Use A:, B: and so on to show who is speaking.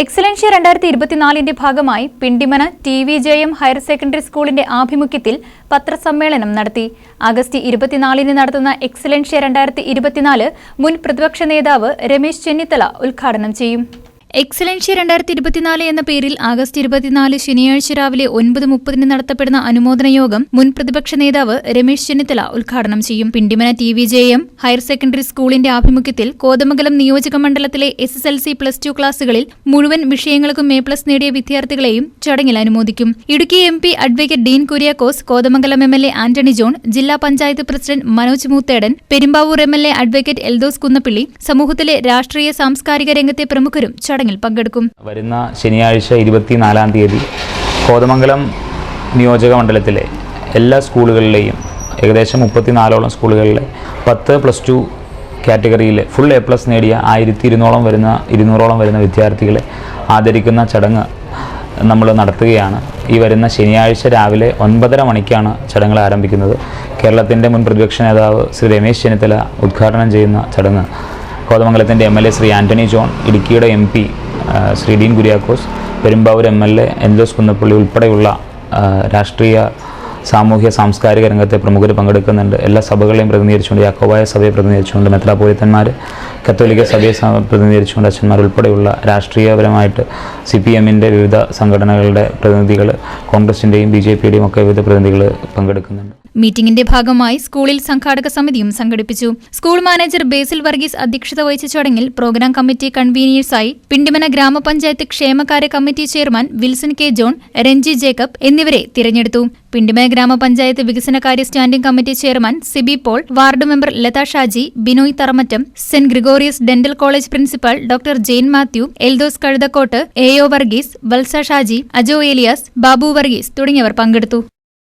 A: Excellentia രണ്ടായിരത്തി ഇരുപത്തിനാലിന്റെ ഭാഗമായി Pindimana T V J M higher secondary സ്കൂളിന്റെ ആഭിമുഖ്യത്തിൽ പത്രസമ്മേളനം നടത്തി ആഗസ്റ്റ് ഇരുപത്തിനാലിന് നടത്തുന്ന എക്സലൻഷ്യ രണ്ടായിരത്തി ഇരുപത്തിനാല് മുൻ പ്രതിപക്ഷ നേതാവ് രമേശ് ചെന്നിത്തല ഉദ്ഘാടനം ചെയ്യും എക്സലൻഷ്യ രണ്ടായിരത്തി ഇരുപത്തിനാല് എന്ന പേരിൽ ആഗസ്റ്റ് ഇരുപത്തിനാല് ശനിയാഴ്ച രാവിലെ ഒൻപത് മുപ്പതിന് നടത്തപ്പെടുന്ന അനുമോദന യോഗം മുൻ പ്രതിപക്ഷ നേതാവ് രമേശ് ചെന്നിത്തല ഉദ്ഘാടനം ചെയ്യും Pindimana T V J M higher secondary സ്കൂളിന്റെ ആഭിമുഖ്യത്തിൽ കോതമംഗലം നിയോജക മണ്ഡലത്തിലെ S S L C plus two ക്ലാസുകളിൽ മുഴുവൻ വിഷയങ്ങൾക്കും എ പ്ലസ് നേടിയ വിദ്യാർത്ഥികളെയും ചടങ്ങിൽ അനുമോദിക്കും Idukki M P advocate Dean Kuriakose Kothamangalam M L A Antony John ജില്ലാ panchayat president Manoj Moothedan Perumbavoor M L A advocate Eldhose Kunnappilly സമൂഹത്തിലെ രാഷ്ട്രീയ സാംസ്കാരിക രംഗത്തെ പ്രമുഖരും ചടങ്ങിൽ ചടങ്ങിൽ പങ്കെടുക്കും
B: വരുന്ന ശനിയാഴ്ച ഇരുപത്തിനാലാം തീയതി കോതമംഗലം നിയോജക മണ്ഡലത്തിലെ എല്ലാ സ്കൂളുകളിലെയും ഏകദേശം മുപ്പത്തിനാലോളം സ്കൂളുകളിലെ പത്ത് പ്ലസ് ടു കാറ്റഗറിയിൽ ഫുൾ എ പ്ലസ് നേടിയ ആയിരത്തി ഇരുന്നൂറോളം വരുന്ന ഇരുന്നൂറോളം വരുന്ന വിദ്യാർത്ഥികളെ ആദരിക്കുന്ന ചടങ്ങ് നമ്മൾ നടത്തുകയാണ് ഈ വരുന്ന ശനിയാഴ്ച രാവിലെ ഒൻപതര മണിക്കാണ് ചടങ്ങുകൾ ആരംഭിക്കുന്നത് കേരളത്തിൻ്റെ മുൻ പ്രതിപക്ഷ നേതാവ് ശ്രീ രമേശ് ചെന്നിത്തല ഉദ്ഘാടനം ചെയ്യുന്ന ചടങ്ങ് കോതമംഗലത്തിൻ്റെ M L A Sree Antony John ഇടുക്കിയുടെ M P Sree Dean Kuriakose Perumbavoor M L A എൻജോസ് കുന്നപ്പള്ളി ഉൾപ്പെടെയുള്ള രാഷ്ട്രീയ സാമൂഹ്യ സാംസ്കാരിക രംഗത്തെ പ്രമുഖർ പങ്കെടുക്കുന്നുണ്ട് എല്ലാ സഭകളെയും പ്രതിനിധീകരിച്ചുകൊണ്ട് യാക്കോബായ സഭയെ പ്രതിനിധീകരിച്ചുകൊണ്ട് മെത്രാപോലിത്തന്മാർ കത്തോലിക്ക സഭയെ പ്രതിനിധീകരിച്ചുകൊണ്ട് അച്ഛന്മാർ ഉൾപ്പെടെയുള്ള രാഷ്ട്രീയപരമായിട്ട് സി പി എമ്മിൻ്റെ വിവിധ സംഘടനകളുടെ പ്രതിനിധികൾ കോൺഗ്രസിൻ്റെയും ബി ജെ പിയുടെയും ഒക്കെ വിവിധ പ്രതിനിധികൾ പങ്കെടുക്കുന്നുണ്ട്
A: മീറ്റിംഗിന്റെ ഭാഗമായി സ്കൂളിൽ സംഘാടക സമിതിയും സംഘടിപ്പിച്ചു സ്കൂൾ മാനേജർ ബേസിൽ വർഗീസ് അധ്യക്ഷത വഹിച്ച ചടങ്ങിൽ പ്രോഗ്രാം കമ്മിറ്റി കൺവീനിയേഴ്സായി പിണ്ടിമന ഗ്രാമപഞ്ചായത്ത് ക്ഷേമകാര്യ committee chairman Wilson K John Renji Jacob എന്നിവരെ തിരഞ്ഞെടുത്തു പിണ്ടിമയ ഗ്രാമപഞ്ചായത്ത് വികസനകാര്യ standing committee chairman Sibi Paul ward member Latha Shaji Binoy Tharamattam saint Gregorios dental college principal doctor Jain Mathew Eldhose Kazhuthakkottu A O Varghese Valsa Shaji Ajo Elias Babu Varghese തുടങ്ങിയവർ പങ്കെടുത്തു